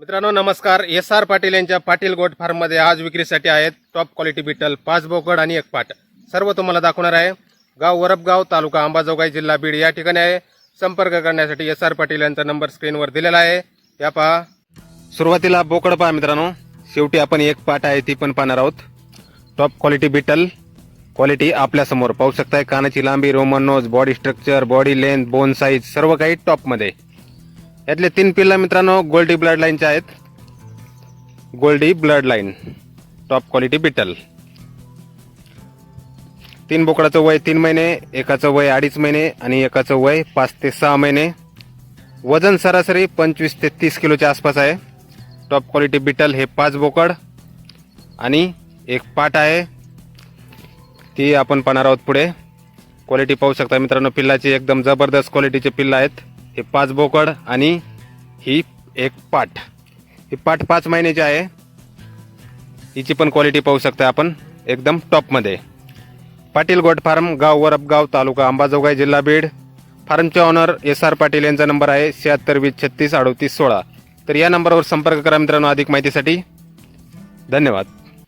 मित्रांनो नमस्कार. S R Patil यांच्या पाटील गोट फार्ममध्ये आज विक्रीसाठी आहेत टॉप क्वालिटी बिटल पाच बोकड आणि एक पाट. सर्व तुम्हाला दाखवणार आहे. गाव वरपगाव तालुका अंबाजोगाई जिल्हा बीड या ठिकाणी आहे. संपर्क करण्यासाठी एस आर पाटील यांचा नंबर स्क्रीनवर दिलेला आहे. या पहा. सुरुवातीला बोकड पहा मित्रांनो. शेवटी आपण एक पाट आहे ती पण पाहणार आहोत. Top quality beetle. क्वालिटी आपल्यासमोर पाहू शकताय कानाची लांबी Roman nose body structure body length bone size सर्व काही टॉपमध्ये. यातले तीन पिल्ला मित्रांनो गोल्डी ब्लड लाईनचे आहेत. Goldy blood line top quality Beetal तीन बोकडाचं वय तीन महिने एकाचं वय अडीच महिने आणि एकाचं वय पाच ते सहा महिने. वजन सरासरी पंचवीस ते तीस किलोच्या आसपास आहे. टॉप क्वालिटी बिटल हे पाच बोकड आणि एक पाट आहे. ती आपण पाहणार आहोत पुढे. क्वालिटी पाहू शकता मित्रांनो पिल्लाची एकदम जबरदस्त क्वालिटीचे पिल्लं आहेत. हे पाच बोकड आणि ही एक पाठ ही पाठ पाच महिन्याची आहे. हिची पण क्वालिटी पाहू शकता आपण. एकदम टॉपमध्ये पाटील गोट फार्म गाव वरपगाव तालुका अंबाजोगाई जिल्हा बीड. फार्मचे ऑनर एस आर पाटील यांचा नंबर आहे शहात्तर वीस छत्तीस अडोतीस सोळा. तर या नंबरवर संपर्क करा मित्रांनो अधिक माहितीसाठी. धन्यवाद.